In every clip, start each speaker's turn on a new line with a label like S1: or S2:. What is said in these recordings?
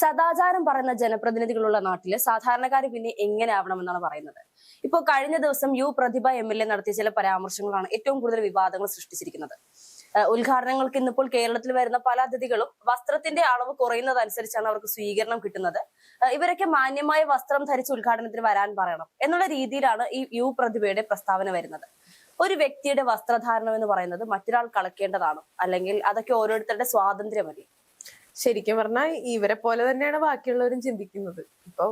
S1: സദാചാരം പറയുന്ന ജനപ്രതിനിധികളുള്ള നാട്ടിൽ സാധാരണക്കാർ പിന്നെ എങ്ങനെ ആവണമെന്നാണ് പറയുന്നത്? ഇപ്പോൾ കഴിഞ്ഞ ദിവസം U Prathibha M L A നടത്തിയ ചില പരാമർശങ്ങളാണ് ഏറ്റവും കൂടുതൽ വിവാദങ്ങൾ സൃഷ്ടിച്ചിരിക്കുന്നത്. ഉദ്ഘാടനങ്ങൾക്ക് ഇന്നിപ്പോൾ കേരളത്തിൽ വരുന്ന പല അതിഥികളും വസ്ത്രത്തിന്റെ അളവ് കുറയുന്നതനുസരിച്ചാണ് അവർക്ക് സ്വീകരണം കിട്ടുന്നത്. ഇവരൊക്കെ മാന്യമായ വസ്ത്രം ധരിച്ച് ഉദ്ഘാടനത്തിന് വരാൻ പറയണം എന്നുള്ള രീതിയിലാണ് ഈ യു പ്രതിഭയുടെ പ്രസ്താവന വരുന്നത്. ഒരു വ്യക്തിയുടെ വസ്ത്രധാരണം എന്ന് പറയുന്നത് മറ്റൊരാൾ കളക്കേണ്ടതാണ് അല്ലെങ്കിൽ അതൊക്കെ ഓരോരുത്തരുടെ സ്വാതന്ത്ര്യമല്ലേ?
S2: ശരിക്കും പറഞ്ഞാൽ ഇവരെ പോലെ തന്നെയാണ് ബാക്കിയുള്ളവരും ചിന്തിക്കുന്നത്. ഇപ്പൊ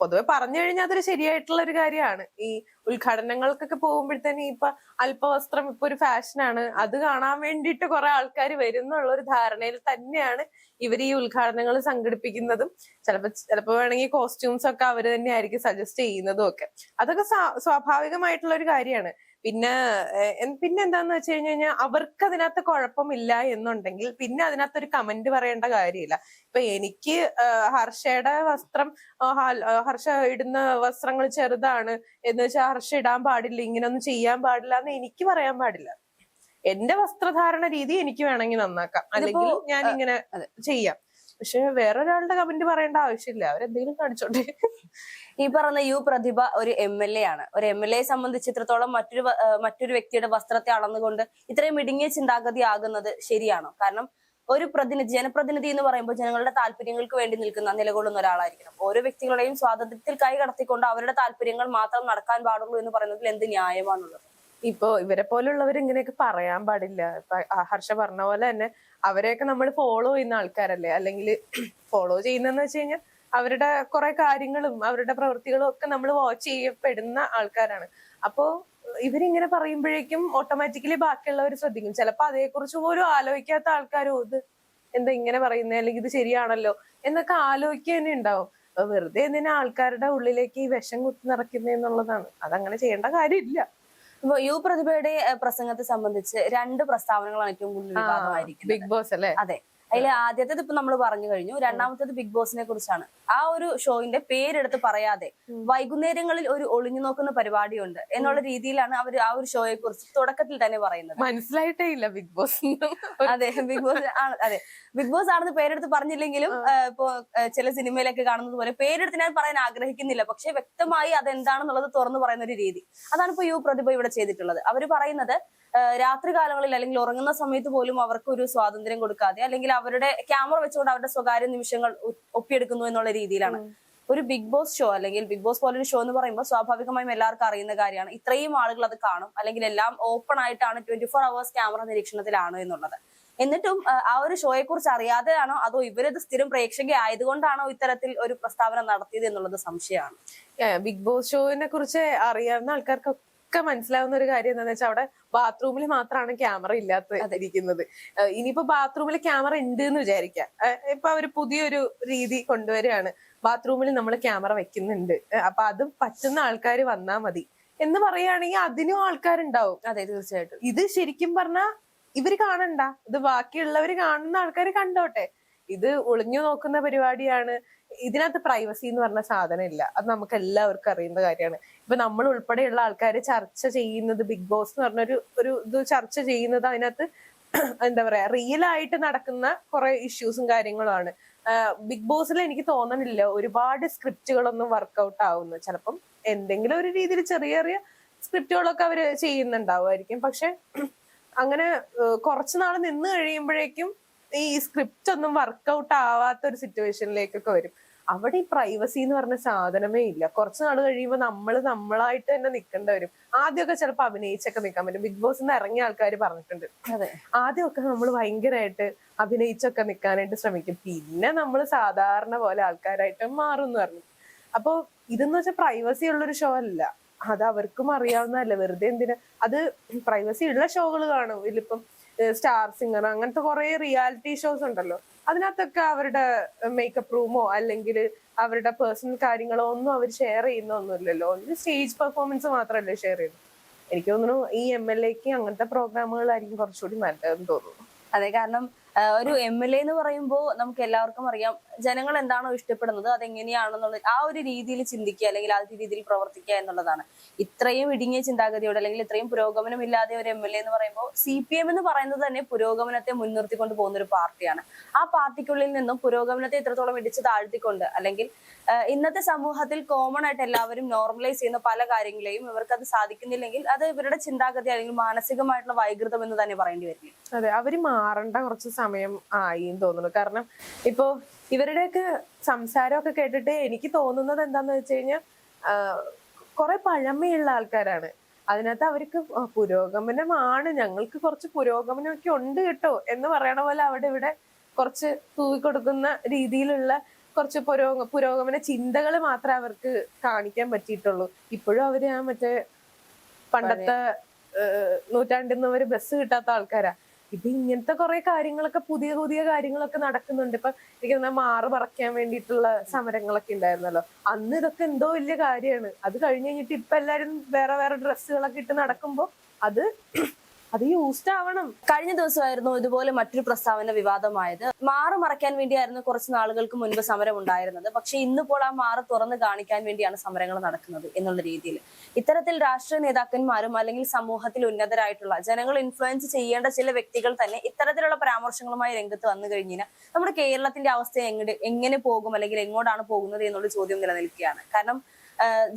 S2: പൊതുവെ പറഞ്ഞു കഴിഞ്ഞാൽ അതൊരു ശരിയായിട്ടുള്ള ഒരു കാര്യമാണ്. ഈ ഉദ്ഘാടനങ്ങൾക്കൊക്കെ പോകുമ്പോഴത്തേന് ഇപ്പൊ അല്പവസ്ത്രം ഇപ്പൊ ഒരു ഫാഷനാണ്. അത് കാണാൻ വേണ്ടിയിട്ട് കുറെ ആൾക്കാർ വരുന്നുള്ള ഒരു ധാരണയിൽ തന്നെയാണ് ഇവർ ഈ ഉദ്ഘാടനങ്ങൾ സംഘടിപ്പിക്കുന്നതും. ചിലപ്പോ ചിലപ്പോ വേണമെങ്കിൽ കോസ്റ്റ്യൂംസ് ഒക്കെ അവർ തന്നെ ആയിരിക്കും സജസ്റ്റ് ചെയ്യുന്നതും ഒക്കെ. അതൊക്കെ സ്വാഭാവികമായിട്ടുള്ള ഒരു കാര്യമാണ്. പിന്നെ പിന്നെ എന്താന്ന് വെച്ച് കഴിഞ്ഞു കഴിഞ്ഞാൽ അവർക്ക് അതിനകത്ത് കുഴപ്പമില്ല എന്നുണ്ടെങ്കിൽ പിന്നെ അതിനകത്ത് ഒരു കമന്റ് പറയേണ്ട കാര്യമില്ല. ഇപ്പൊ എനിക്ക് ഹർഷയുടെ വസ്ത്രം ഹർഷ ഇടുന്ന വസ്ത്രങ്ങൾ ചെറുതാണ് എന്ന് വെച്ചാൽ ഹർഷ ഇടാൻ പാടില്ല ഇങ്ങനൊന്നും ചെയ്യാൻ പാടില്ല എന്ന് എനിക്ക് പറയാൻ പാടില്ല. എന്റെ വസ്ത്രധാരണ രീതി എനിക്ക് വേണമെങ്കിൽ നന്നാക്കാം. അല്ലെങ്കിൽ ഞാൻ ഇങ്ങനെ ചെയ്യാം. പക്ഷെ വേറൊരാളുടെ കമന്റ് പറയേണ്ട ആവശ്യമില്ല. അവരെന്തെങ്കിലും കാണിച്ചോട്ടെ.
S1: ഈ പറഞ്ഞ യു പ്രതിഭ ഒരു എം എൽ എ ആണ്. ഒരു എം എൽ എ സംബന്ധിച്ച് ഇത്രത്തോളം മറ്റൊരു മറ്റൊരു വ്യക്തിയുടെ വസ്ത്രത്തെ അളന്നുകൊണ്ട് ഇത്രയും ഇടുങ്ങിയ ചിന്താഗതി ആകുന്നത് ശരിയാണോ? കാരണം ഒരു പ്രതിനിധി ജനപ്രതിനിധി എന്ന് പറയുമ്പോൾ ജനങ്ങളുടെ താല്പര്യങ്ങൾക്ക് വേണ്ടി നിൽക്കുന്ന നിലകൊള്ളുന്ന ഒരാളായിരിക്കണം. ഓരോ വ്യക്തികളുടെയും സ്വാതന്ത്ര്യത്തിൽ കൈ കടത്തിക്കൊണ്ട് അവരുടെ താല്പര്യങ്ങൾ മാത്രം നടക്കാൻ പാടുള്ളൂ എന്ന് പറയുന്നതിൽ എന്ത് ന്യായമാണുള്ളത്?
S2: ഇപ്പൊ ഇവരെ പോലുള്ളവർ ഇങ്ങനെയൊക്കെ പറയാൻ പാടില്ല. ഹർഷ പറഞ്ഞ പോലെ തന്നെ അവരെയൊക്കെ നമ്മൾ ഫോളോ ചെയ്യുന്ന ആൾക്കാരല്ലേ? അല്ലെങ്കിൽ ഫോളോ ചെയ്യുന്നതെന്ന് വെച്ച് കഴിഞ്ഞാൽ അവരുടെ കുറെ കാര്യങ്ങളും അവരുടെ പ്രവൃത്തികളും ഒക്കെ നമ്മൾ വാച്ച് ചെയ്യപ്പെടുന്ന ആൾക്കാരാണ്. അപ്പോ ഇവരിങ്ങനെ പറയുമ്പോഴേക്കും ഓട്ടോമാറ്റിക്കലി ബാക്കിയുള്ളവർ ശ്രദ്ധിക്കും. ചിലപ്പോ അതേക്കുറിച്ച് പോലും ആലോചിക്കാത്ത ആൾക്കാരും ഇത് എന്താ ഇങ്ങനെ പറയുന്നത് അല്ലെങ്കിൽ ഇത് ശരിയാണല്ലോ? എന്നൊക്കെ ആലോചിക്കുക തന്നെ ഉണ്ടാവും. വെറുതെ എന്തിനാ ആൾക്കാരുടെ ഉള്ളിലേക്ക് ഈ വിഷം കുത്തി നിറയ്ക്കുന്നതെന്നുള്ളതാണ് അതങ്ങനെ ചെയ്യേണ്ട കാര്യമില്ല.
S1: യു പ്രതിഭയുടെ പ്രസംഗത്തെ സംബന്ധിച്ച് രണ്ട് പ്രസ്താവനകളാണ് ഏറ്റവും കൂടുതൽ
S2: ബിഗ് ബോസ് അല്ലേ?
S1: അതെ. അതിൽ ആദ്യത്തേത് ഇപ്പൊ നമ്മൾ പറഞ്ഞു കഴിഞ്ഞു. രണ്ടാമത്തേത് ബിഗ് ബോസിനെ കുറിച്ചാണ്. ആ ഒരു ഷോയിന്റെ പേരെടുത്ത് പറയാതെ. വൈകുന്നേരങ്ങളിൽ ഒരു ഒളിഞ്ഞു നോക്കുന്ന പരിപാടിയുണ്ട് എന്നുള്ള രീതിയിലാണ് അവർ ആ ഒരു ഷോയെ കുറിച്ച് തുടക്കത്തിൽ തന്നെ പറയുന്നത്.
S2: മനസ്സിലായിട്ടേ ഇല്ല ബിഗ് ബോസ്
S1: അതെ ബിഗ് ബോസ് ആണ് അതെ. ബിഗ് ബോസ് ആണെന്ന് പേരെടുത്ത് പറഞ്ഞില്ലെങ്കിലും ഇപ്പോ ചില സിനിമയിലൊക്കെ കാണുന്നത് പോലെ പേരെടുത്ത് ഞാൻ പറയാൻ ആഗ്രഹിക്കുന്നില്ല. പക്ഷെ വ്യക്തമായി അതെന്താണെന്നുള്ളത് തുറന്നു പറയുന്ന ഒരു രീതി. അതാണ് ഇപ്പൊ യു പ്രതിഭ ഇവിടെ ചെയ്തിട്ടുള്ളത്. അവർ പറയുന്നത് രാത്രി കാലങ്ങളിൽ അല്ലെങ്കിൽ ഉറങ്ങുന്ന സമയത്ത് പോലും അവർക്ക് ഒരു സ്വാതന്ത്ര്യം കൊടുക്കാതെ അല്ലെങ്കിൽ അവരുടെ ക്യാമറ വെച്ചുകൊണ്ട് അവരുടെ സ്വകാര്യ നിമിഷങ്ങൾ ഒപ്പിയെടുക്കുന്നു എന്നുള്ള രീതിയിലാണ്. ഒരു ബിഗ് ബോസ് ഷോ അല്ലെങ്കിൽ ബിഗ് ബോസ് പോലൊരു ഷോ എന്ന് പറയുമ്പോൾ സ്വാഭാവികമായും എല്ലാവർക്കും അറിയുന്ന കാര്യമാണ്. ഇത്രയും ആളുകൾ അത് കാണും. അല്ലെങ്കിൽ എല്ലാം ഓപ്പൺ ആയിട്ടാണ് ട്വന്റി ഫോർ അവേഴ്സ് ക്യാമറ നിരീക്ഷണത്തിലാണ് എന്നുള്ളത്. എന്നിട്ടും ആ, ആ ഒരു ഷോയെ കുറിച്ച് അറിയാതെയാണോ അതോ ഇവരത് സ്ഥിരം പ്രേക്ഷക ആയതുകൊണ്ടാണോ ഇത്തരത്തിൽ ഒരു പ്രസ്താവന നടത്തിയത് എന്നുള്ളത് സംശയമാണ്.
S2: ബിഗ് ബോസ് ഷോവിനെ കുറിച്ച് അറിയാവുന്ന ആൾക്കാർക്കൊക്കെ മനസ്സിലാവുന്ന ഒരു കാര്യം എന്താണെന്ന് വെച്ചാൽ അവിടെ ബാത്റൂമിൽ മാത്രമാണ് ക്യാമറ ഇല്ലാത്ത ഇരിക്കുന്നത്. ഇനിയിപ്പോ ബാത്റൂമിൽ ക്യാമറ ഉണ്ട് എന്ന് വിചാരിക്കാം. ഇപ്പൊ അവർ പുതിയൊരു രീതി കൊണ്ടുവരികയാണ്. ബാത്റൂമിൽ നമ്മൾ ക്യാമറ വെക്കുന്നുണ്ട്. അപ്പൊ അത് പറ്റുന്ന ആൾക്കാർ വന്നാ മതി. എന്ന് പറയുകയാണെങ്കിൽ അതിനും ആൾക്കാരുണ്ടാവും.
S1: അതെ തീർച്ചയായിട്ടും.
S2: ഇത് ശരിക്കും പറഞ്ഞാൽ ഇവർ കാണണ്ട. ഇത് ബാക്കിയുള്ളവര് കാണുന്ന ആൾക്കാർ കണ്ടോട്ടെ. ഇത് ഒളിഞ്ഞു നോക്കുന്ന പരിപാടിയാണ്. ഇതിനകത്ത് പ്രൈവസി എന്ന് പറഞ്ഞ സാധനം ഇല്ല. അത് നമുക്ക് എല്ലാവർക്കും അറിയുന്ന കാര്യമാണ്. ഇപ്പൊ നമ്മൾ ഉൾപ്പെടെയുള്ള ആൾക്കാർ ചർച്ച ചെയ്യുന്നത് ബിഗ് ബോസ് എന്ന് പറഞ്ഞൊരു ഒരു ഇത് ചർച്ച ചെയ്യുന്നത് അതിനകത്ത് എന്താ പറയാ റിയൽ ആയിട്ട് നടക്കുന്ന കുറെ ഇഷ്യൂസും കാര്യങ്ങളുമാണ്. ബിഗ് ബോസിൽ എനിക്ക് തോന്നണില്ല ഒരുപാട് സ്ക്രിപ്റ്റുകളൊന്നും വർക്കൗട്ട് ആവുന്നു. ചിലപ്പം എന്തെങ്കിലും ഒരു രീതിയിൽ ചെറിയ ചെറിയ സ്ക്രിപ്റ്റുകളൊക്കെ അവർ ചെയ്യുന്നുണ്ടാവുമായിരിക്കും. പക്ഷെ അങ്ങനെ കുറച്ചു നാൾ നിന്ന് കഴിയുമ്പോഴേക്കും ഈ സ്ക്രിപ്റ്റ് ഒന്നും വർക്കൗട്ട് ആവാത്ത ഒരു സിറ്റുവേഷനിലേക്കൊക്കെ വരും. അവിടെ ഈ പ്രൈവസി എന്ന് പറഞ്ഞ സാധനമേ ഇല്ല. കുറച്ച് നാൾ കഴിയുമ്പോൾ നമ്മൾ നമ്മളായിട്ട് തന്നെ നിൽക്കേണ്ടി വരും ആദ്യമൊക്കെ ചിലപ്പോൾ അഭിനയിച്ചൊക്കെ നിൽക്കാൻ പറ്റും. ബിഗ് ബോസിൽ നിന്ന് ഇറങ്ങിയ ആൾക്കാർ പറഞ്ഞിട്ടുണ്ട്.
S1: അതെ.
S2: ആദ്യമൊക്കെ നമ്മൾ ഭയങ്കരമായിട്ട് അഭിനയിച്ചൊക്കെ നിൽക്കാനായിട്ട് ശ്രമിക്കും. പിന്നെ നമ്മൾ സാധാരണ പോലെ ആൾക്കാരായിട്ട് മാറും എന്ന് പറഞ്ഞു. അപ്പോൾ ഇതെന്ന് വെച്ചാൽ പ്രൈവസി ഉള്ളൊരു ഷോ അല്ല. അത് അവർക്കും അറിയാവുന്നതല്ല. വെറുതെ എന്തിനാ? അത് പ്രൈവസി ഉള്ള ഷോകൾ കാണും. ഇതിലിപ്പം സ്റ്റാർ സിംഗർ അങ്ങനത്തെ കുറെ റിയാലിറ്റി ഷോസ് ഉണ്ടല്ലോ. അതിനകത്തൊക്കെ അവരുടെ മേക്കപ്പ് റൂമോ അല്ലെങ്കിൽ അവരുടെ പേഴ്സണൽ കാര്യങ്ങളോ ഒന്നും അവർ ഷെയർ ചെയ്യുന്നൊന്നുമില്ലല്ലോ സ്റ്റേജ് പെർഫോമൻസ് മാത്രമല്ലേ ഷെയർ ചെയ്യുന്നത്. എനിക്ക് തോന്നുന്നു ഈ എം എൽ എക്ക് അങ്ങനത്തെ പ്രോഗ്രാമുകളായിരിക്കും കുറച്ചുകൂടി നല്ലതെന്ന് തോന്നുന്നു.
S1: അതെ കാരണം ഒരു എം എൽ എ എന്ന് പറയുമ്പോൾ നമുക്ക് എല്ലാവർക്കും അറിയാം ജനങ്ങൾ എന്താണോ ഇഷ്ടപ്പെടുന്നത് അതെങ്ങനെയാണെന്നുള്ള ആ ഒരു രീതിയിൽ ചിന്തിക്കുക അല്ലെങ്കിൽ ആ ഒരു രീതിയിൽ പ്രവർത്തിക്കുക എന്നുള്ളതാണ്. ഇത്രയും ഇടുങ്ങിയ ചിന്താഗതിയോടെ അല്ലെങ്കിൽ ഇത്രയും പുരോഗമനം ഇല്ലാതെ ഒരു എം എൽ എ എന്ന് പറയുമ്പോൾ സി പി എം എന്ന് പറയുന്നത് തന്നെ പുരോഗമനത്തെ മുൻനിർത്തിക്കൊണ്ട് പോകുന്ന ഒരു പാർട്ടിയാണ്. ആ പാർട്ടിക്കുള്ളിൽ നിന്നും പുരോഗമനത്തെ ഇത്രത്തോളം ഇടിച്ചു താഴ്ത്തിക്കൊണ്ട് അല്ലെങ്കിൽ ഇന്നത്തെ സമൂഹത്തിൽ കോമൺ ആയിട്ട് എല്ലാവരും നോർമലൈസ് ചെയ്യുന്ന പല കാര്യങ്ങളെയും ഇവർക്ക് അത് സാധിക്കുന്നില്ലെങ്കിൽ അത് ഇവരുടെ ചിന്താഗതി അല്ലെങ്കിൽ മാനസികമായിട്ടുള്ള വൈകൃതം എന്ന് തന്നെ പറയേണ്ടി വരും
S2: അതെ അവർ മാറേണ്ട കുറച്ച് സമയം ആയി എന്ന് തോന്നുന്നു. കാരണം ഇപ്പോ ഇവരുടെയൊക്കെ സംസാരമൊക്കെ കേട്ടിട്ട് എനിക്ക് തോന്നുന്നത് എന്താന്ന് വെച്ച് കഴിഞ്ഞാൽ കുറെ പഴമയുള്ള ആൾക്കാരാണ്. അതിനകത്ത് അവർക്ക് പുരോഗമനമാണ്. ഞങ്ങൾക്ക് കുറച്ച് പുരോഗമനമൊക്കെ ഉണ്ട് കേട്ടോ എന്ന് പറയണ പോലെ അവിടെ ഇവിടെ കുറച്ച് തൂവിക്കൊടുക്കുന്ന രീതിയിലുള്ള കുറച്ച് പുരോ പുരോഗമന ചിന്തകൾ മാത്രമേ അവർക്ക് കാണിക്കാൻ പറ്റിയിട്ടുള്ളൂ. ഇപ്പോഴും അവർ ആ മറ്റേ പണ്ടത്തെ നൂറ്റാണ്ടിൽ നിന്ന് ബസ് കിട്ടാത്ത ആൾക്കാരാ. ഇപ്പൊ ഇങ്ങനത്തെ കുറെ കാര്യങ്ങളൊക്കെ പുതിയ പുതിയ കാര്യങ്ങളൊക്കെ നടക്കുന്നുണ്ട്. ഇപ്പൊ തോന്നുന്നു മാറ് പറിക്കാൻ വേണ്ടിയിട്ടുള്ള സമരങ്ങളൊക്കെ ഉണ്ടായിരുന്നല്ലോ അന്ന് ഇതൊക്കെ എന്തോ വലിയ കാര്യമാണ് അത് കഴിഞ്ഞ് കഴിഞ്ഞിട്ട് ഇപ്പൊ എല്ലാരും വേറെ വേറെ ഡ്രസ്സുകളൊക്കെ ഇട്ട് നടക്കുമ്പോ അത് അത് യൂസ്ഡ് ആവണം
S1: കഴിഞ്ഞ ദിവസമായിരുന്നു ഇതുപോലെ മറ്റൊരു പ്രസ്താവന വിവാദമായത്. മാറ് മറയ്ക്കാൻ വേണ്ടിയായിരുന്നു കുറച്ച് നാളുകൾക്ക് മുൻപ് സമരം ഉണ്ടായിരുന്നത് പക്ഷെ ഇന്നിപ്പോൾ ആ മാറ് തുറന്ന് കാണിക്കാൻ വേണ്ടിയാണ് സമരങ്ങൾ നടക്കുന്നത് എന്നുള്ള രീതിയിൽ. ഇത്തരത്തിൽ രാഷ്ട്രീയ നേതാക്കന്മാരും അല്ലെങ്കിൽ സമൂഹത്തിൽ ഉന്നതരായിട്ടുള്ള ജനങ്ങൾ ഇൻഫ്ലുവൻസ് ചെയ്യേണ്ട ചില വ്യക്തികൾ തന്നെ ഇത്തരത്തിലുള്ള പരാമർശങ്ങളുമായി രംഗത്ത് വന്നു കഴിഞ്ഞാൽ നമ്മുടെ കേരളത്തിന്റെ അവസ്ഥ എങ്ങനെ എങ്ങനെ പോകും അല്ലെങ്കിൽ എങ്ങോട്ടാണ് പോകുന്നത് എന്നുള്ള ചോദ്യം നിലനിൽക്കുകയാണ്. കാരണം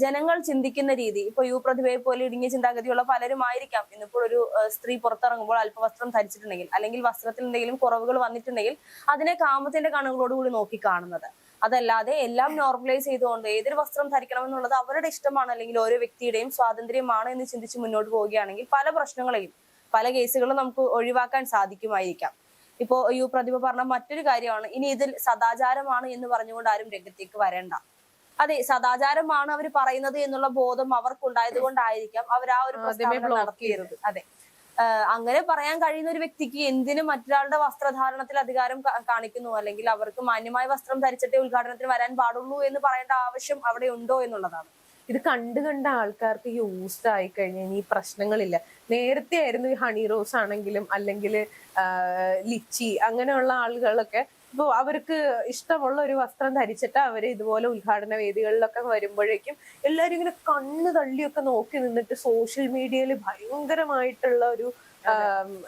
S1: ജനങ്ങൾ ചിന്തിക്കുന്ന രീതി. ഇപ്പൊ യു പ്രതിഭയെ പോലെ ഇടുങ്ങിയ ചിന്താഗതിയുള്ള പലരും ആയിരിക്കാം ഇന്നിപ്പോൾ ഒരു സ്ത്രീ പുറത്തിറങ്ങുമ്പോൾ അല്പവസ്ത്രം ധരിച്ചിട്ടുണ്ടെങ്കിൽ അല്ലെങ്കിൽ വസ്ത്രത്തിൽ എന്തെങ്കിലും കുറവുകൾ വന്നിട്ടുണ്ടെങ്കിൽ അതിനെ കാമത്തിന്റെ കണ്ണുകളോടുകൂടി നോക്കി കാണുന്നത്. അതല്ലാതെ എല്ലാം നോർമലൈസ് ചെയ്തുകൊണ്ട് ഏതൊരു വസ്ത്രം ധരിക്കണമെന്നുള്ളത് അവരുടെ ഇഷ്ടമാണ് അല്ലെങ്കിൽ ഓരോ വ്യക്തിയുടെയും സ്വാതന്ത്ര്യമാണ് എന്ന് ചിന്തിച്ച് മുന്നോട്ട് പോവുകയാണെങ്കിൽ പല പ്രശ്നങ്ങളെയും പല കേസുകളും നമുക്ക് ഒഴിവാക്കാൻ സാധിക്കുമായിരിക്കാം. ഇപ്പോ യു പ്രതിഭ പറഞ്ഞ മറ്റൊരു കാര്യമാണ് ഇനി ഇതിൽ സദാചാരമാണ് എന്ന് പറഞ്ഞുകൊണ്ട് ആരും രംഗത്തേക്ക് വരേണ്ട. അതെ സദാചാരമാണ് അവർ പറയുന്നത് എന്നുള്ള ബോധം അവർക്കുണ്ടായത് കൊണ്ടായിരിക്കാം അവർ ആ ഒരു പ്രസ്താവന നടത്തിയത് അതെ. അങ്ങനെ പറയാൻ കഴിയുന്ന ഒരു വ്യക്തിക്ക് എന്തിനു മറ്റൊരാളുടെ വസ്ത്രധാരണത്തിൽ അധികാരം കാണിക്കുന്നു. അല്ലെങ്കിൽ അവർക്ക് മാന്യമായ വസ്ത്രം ധരിച്ചിട്ടേ ഉദ്ഘാടനത്തിന് വരാൻ പാടുള്ളൂ എന്ന് പറയേണ്ട ആവശ്യം അവിടെ ഉണ്ടോ എന്നുള്ളതാണ്.
S2: ഇത് കണ്ടു കണ്ട ആൾക്കാർക്ക് യൂസ്ഡ് ആയി കഴിഞ്ഞാൽ ഈ പ്രശ്നങ്ങളില്ല. നേരത്തെ ആയിരുന്നു ഈ ഹണി റോസ് ആണെങ്കിലും അല്ലെങ്കിൽ ലിച്ചി അങ്ങനെയുള്ള ആളുകളൊക്കെ ഇപ്പൊ അവർക്ക് ഇഷ്ടമുള്ള ഒരു വസ്ത്രം ധരിച്ചിട്ട് അവർ ഇതുപോലെ ഉദ്ഘാടന വേദികളിലൊക്കെ വരുമ്പോഴേക്കും എല്ലാരും ഇങ്ങനെ കണ്ണ് തള്ളിയൊക്കെ നോക്കി നിന്നിട്ട് സോഷ്യൽ മീഡിയയിൽ ഭയങ്കരമായിട്ടുള്ള ഒരു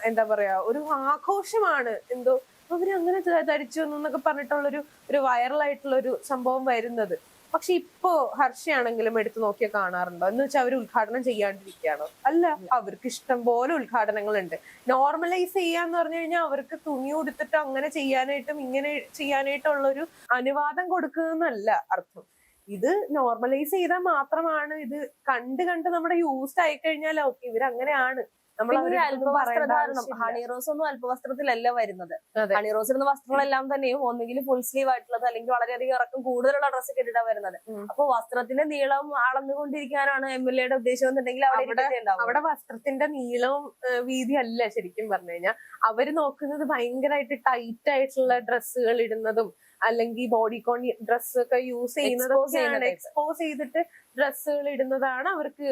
S2: എന്താ പറയാ ഒരു ആഘോഷമാണ്. എന്തോ അവരങ്ങനെ അങ്ങനെ ധരിച്ചു എന്നൊക്കെ പറഞ്ഞിട്ടുള്ളൊരു ഒരു വൈറലായിട്ടുള്ള ഒരു സംഭവം വരുന്നത്. പക്ഷെ ഇപ്പോ ഹർഷയാണെങ്കിലും എടുത്തു നോക്കിയാൽ കാണാറുണ്ടോ? എന്ന് വെച്ചാൽ അവർ ഉദ്ഘാടനം ചെയ്യാണ്ടിരിക്കുകയാണോ. അല്ല അവർക്ക് ഇഷ്ടം പോലെ ഉദ്ഘാടനങ്ങളുണ്ട്. നോർമലൈസ് ചെയ്യാന്ന് പറഞ്ഞു കഴിഞ്ഞാൽ അവർക്ക് തുണി ഉടുത്തിട്ട് അങ്ങനെ ചെയ്യാനായിട്ടും ഇങ്ങനെ ചെയ്യാനായിട്ടുള്ള ഒരു അനുവാദം കൊടുക്കുന്നല്ല അർത്ഥം. ഇത് നോർമലൈസ് ചെയ്താൽ മാത്രമാണ് ഇത് കണ്ട് കണ്ട് നമ്മുടെ യൂസ്ഡ് ആയിക്കഴിഞ്ഞാൽ ഓക്കെ നമ്മൾ
S1: പിന്നെ അല്പവസ്ത്രധാരണം. ഹണി റോസ് ഒന്നും അല്പവസ്ത്രത്തിലല്ല വരുന്നത്. ഹണി റോസ് ഇടുന്ന വസ്ത്രങ്ങളെല്ലാം തന്നെയും ഒന്നുകിൽ ഫുൾ സ്ലീവ് ആയിട്ടുള്ളത് അല്ലെങ്കിൽ വളരെയധികം ഇറക്കം കൂടുതലുള്ള ഡ്രസ്സ് കെട്ടിട്ടാ വരുന്നത്. അപ്പൊ വസ്ത്രത്തിന്റെ നീളം അളന്നുകൊണ്ടിരിക്കാനാണ് എം എൽ എയുടെ ഉദ്ദേശം എന്നുണ്ടെങ്കിൽ അവിടെ
S2: അവിടെ- വസ്ത്രത്തിന്റെ നീളവും വീതി അല്ല ശരിക്കും പറഞ്ഞു കഴിഞ്ഞാൽ അവർ നോക്കുന്നത് ഭയങ്കരമായിട്ട് ടൈറ്റ് ആയിട്ടുള്ള ഡ്രസ്സുകൾ ഇടുന്നതും അല്ലെങ്കിൽ ബോഡി കോൺ ഡ്രസ് ഒക്കെ യൂസ് ചെയ്യുന്നതൊക്കെയാണ്
S1: ചെയ്യുന്നത്.
S2: എക്സ്പോസ് ചെയ്തിട്ട് ഡ്രസ്സുകൾ ഇടുന്നതാണ് അവർക്ക്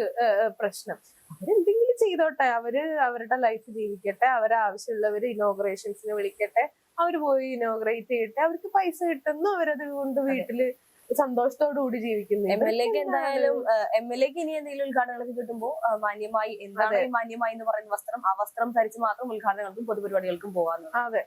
S2: പ്രശ്നം അവരെന്തെങ്കിലും ചെയ്തോട്ടെ. അവർ അവരുടെ ലൈഫ് ജീവിക്കട്ടെ. അവരാവശ്യമുള്ളവർ ഇനോഗ്രേഷൻസിന് വിളിക്കട്ടെ. അവർ പോയി ഇനോഗ്രേറ്റ് ചെയ്യട്ടെ. അവർക്ക് പൈസ കിട്ടുന്നു. അവരത് കൊണ്ട് വീട്ടിൽ സന്തോഷത്തോടുകൂടി ജീവിക്കുന്നു.
S1: എം എൽ എക്ക് എന്തായാലും എം എൽ എക്ക് ഇനി എന്തെങ്കിലും ഉദ്ഘാടനങ്ങൾക്ക് കിട്ടുമ്പോൾ മാന്യമായി എന്താണ് മാന്യമായി എന്ന് പറയുന്ന വസ്ത്രം ആ വസ്ത്രം ധരിച്ച് മാത്രം ഉദ്ഘാടനങ്ങൾക്കും പൊതുപരിപാടികൾക്കും പോകാൻ
S2: അതെ.